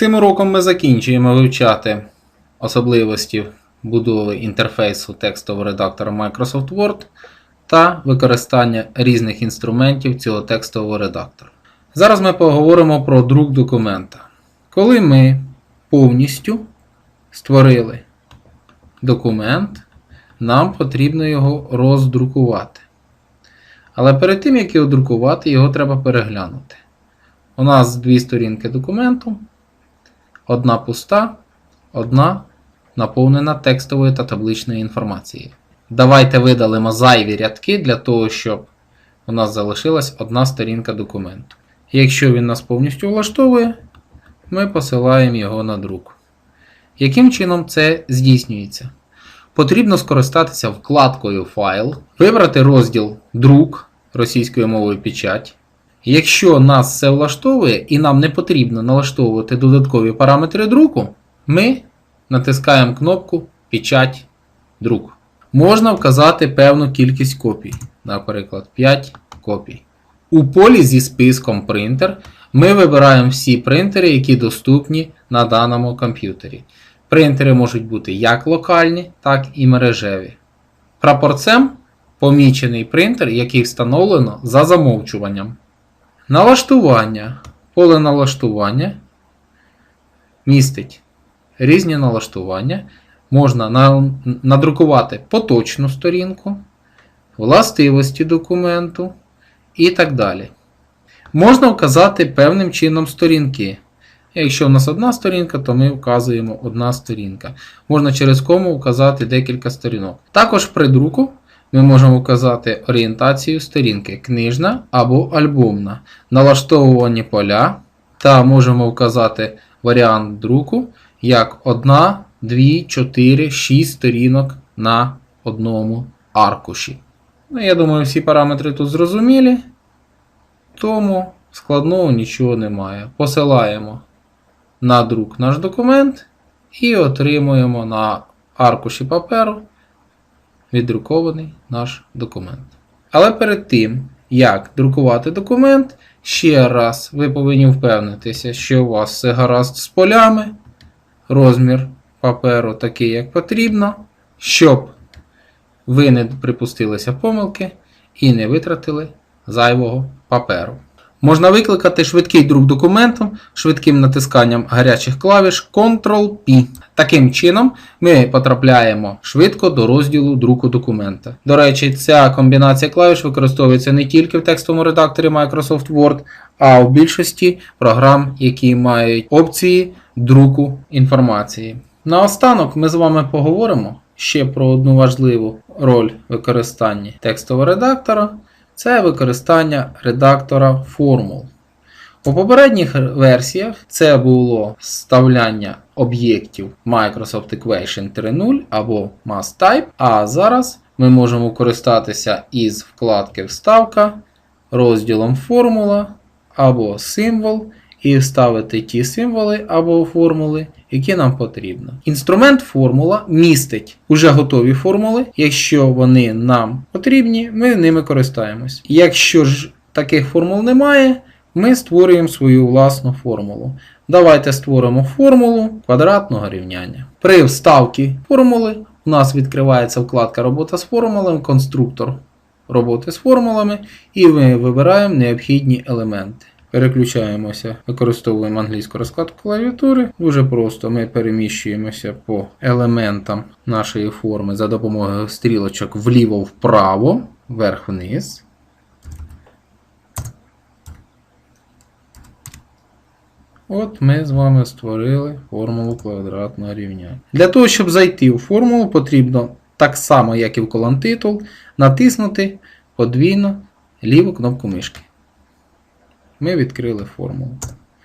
Цим уроком ми закінчуємо вивчати особливості будови інтерфейсу текстового редактора Microsoft Word та використання різних інструментів цього текстового редактора. Зараз ми поговоримо про друк документа. Коли ми повністю створили документ, нам потрібно його роздрукувати. Але перед тим, як його друкувати, його треба переглянути. У нас дві сторінки документу, одна пуста, одна наповнена текстовою та табличною інформацією. Давайте видалимо зайві рядки для того, щоб у нас залишилась одна сторінка документу. Якщо він нас повністю влаштовує, ми посилаємо його на друк. Яким чином це здійснюється? Потрібно скористатися вкладкою Файл, вибрати розділ Друк російською мовою печать. Якщо нас все влаштовує і нам не потрібно налаштовувати додаткові параметри друку, ми натискаємо кнопку Печать друк. Можна вказати певну кількість копій, наприклад, 5 копій. У полі зі списком принтер ми вибираємо всі принтери, які доступні на даному комп'ютері. Принтери можуть бути як локальні, так і мережеві. Прапорцем помічений принтер, який встановлено за замовчуванням. Налаштування. Поле налаштування містить різні налаштування. Можна надрукувати поточну сторінку, властивості документу і так далі. Можна вказати певним чином сторінки. Якщо в нас одна сторінка, то ми вказуємо одна сторінка. Можна через кому вказати декілька сторінок. Також при друку ми можемо вказати орієнтацію сторінки книжна або альбомна, налаштовувані поля та можемо вказати варіант друку як 1, 2, 4, 6 сторінок на одному аркуші. Ну, я думаю, всі параметри тут зрозумілі. Тому складного нічого немає. Посилаємо на друк наш документ і отримуємо на аркуші паперу віддрукований наш документ. Але перед тим, як друкувати документ, ще раз ви повинні впевнитися, що у вас все гаразд з полями, розмір паперу такий, як потрібно, щоб ви не припустилися помилки і не витратили зайвого паперу. Можна викликати швидкий друк документу швидким натисканням гарячих клавіш Ctrl-P. Таким чином, ми потрапляємо швидко до розділу друку документа. До речі, ця комбінація клавіш використовується не тільки в текстовому редакторі Microsoft Word, а в більшості програм, які мають опції друку інформації. Наостанок ми з вами поговоримо ще про одну важливу роль використання текстового редактора це використання редактора формул. У попередніх версіях це було вставляння об'єктів Microsoft Equation 3.0 або MassType, а зараз ми можемо користатися із вкладки Вставка, розділом Формула або символ і вставити ті символи або формули, які нам потрібно. Інструмент формула містить уже готові формули. Якщо вони нам потрібні, ми ними користаємось. Якщо ж таких формул немає, ми створюємо свою власну формулу. Давайте створимо формулу квадратного рівняння. При вставці формули у нас відкривається вкладка Робота з формулами, конструктор роботи з формулами, і ми вибираємо необхідні елементи. Переключаємося, використовуємо англійську розкладку клавіатури. Дуже просто ми переміщуємося по елементам нашої форми за допомогою стрілочок вліво-вправо, вверх-вниз. От ми з вами створили формулу квадратного рівня. Для того, щоб зайти у формулу, потрібно так само, як і в колон титул, натиснути подвійно ліву кнопку мишки. Ми відкрили формулу.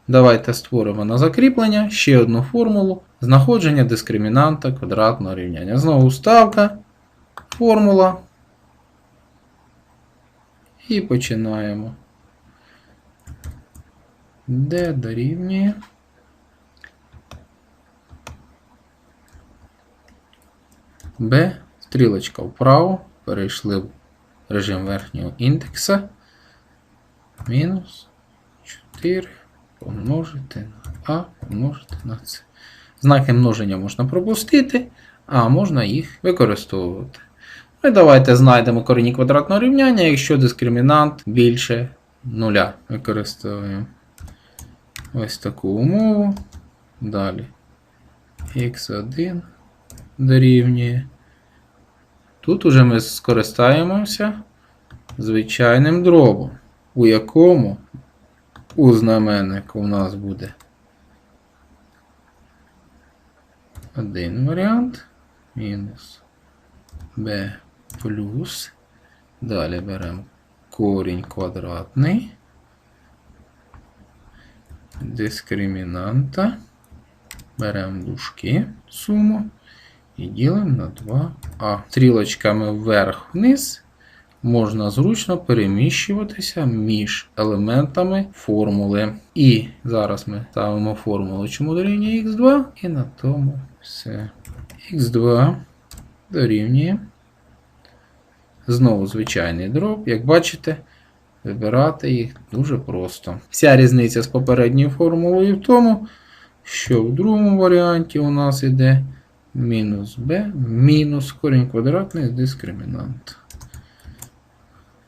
Давайте створимо на закріплення ще одну формулу знаходження дискримінанта квадратного рівняння. Знову ставка, формула. І починаємо. Де дорівнює. Б. Стрілочка вправо. Перейшли в режим верхнього індекса. Мінус 4 помножити на А помножити на С. Знаки множення можна пропустити, а можна їх використовувати. Ну і давайте знайдемо корені квадратного рівняння, якщо дискримінант більше нуля. Використовуємо ось таку умову. Далі x1 дорівнює. Тут уже ми скористаємося звичайним дробом, у якому у знаменнику у нас буде один варіант мінус b плюс. Далі беремо корінь квадратний дискримінанта. Беремо дужки суму і ділимо на 2а. Стрілочками вверх-вниз можна зручно переміщуватися між елементами формули. І зараз ми ставимо формулу, чому дорівнює х2, і на тому все. х2 дорівнює. Знову звичайний дроб. Як бачите, вибирати їх дуже просто. Вся різниця з попередньою формулою в тому, що в другому варіанті у нас іде мінус b мінус корінь квадратний з дискримінант.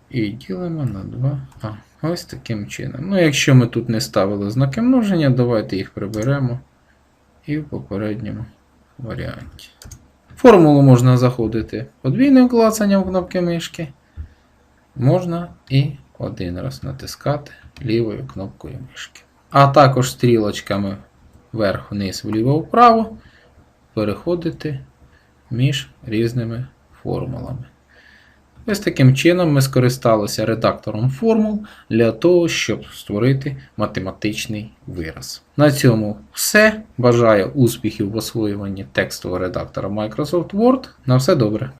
І ділимо на 2а. Ось таким чином. Ну, якщо ми тут не ставили знаки множення, давайте їх приберемо і в попередньому варіанті. Формулу можна заходити подвійним клацанням кнопки мишки. Можна і один раз натискати лівою кнопкою мишки. А також стрілочками вверх-вниз, вліво-вправо переходити між різними формулами. Ось таким чином ми скористалися редактором формул для того, щоб створити математичний вираз. На цьому все. Бажаю успіхів в освоюванні текстового редактора Microsoft Word. На все добре.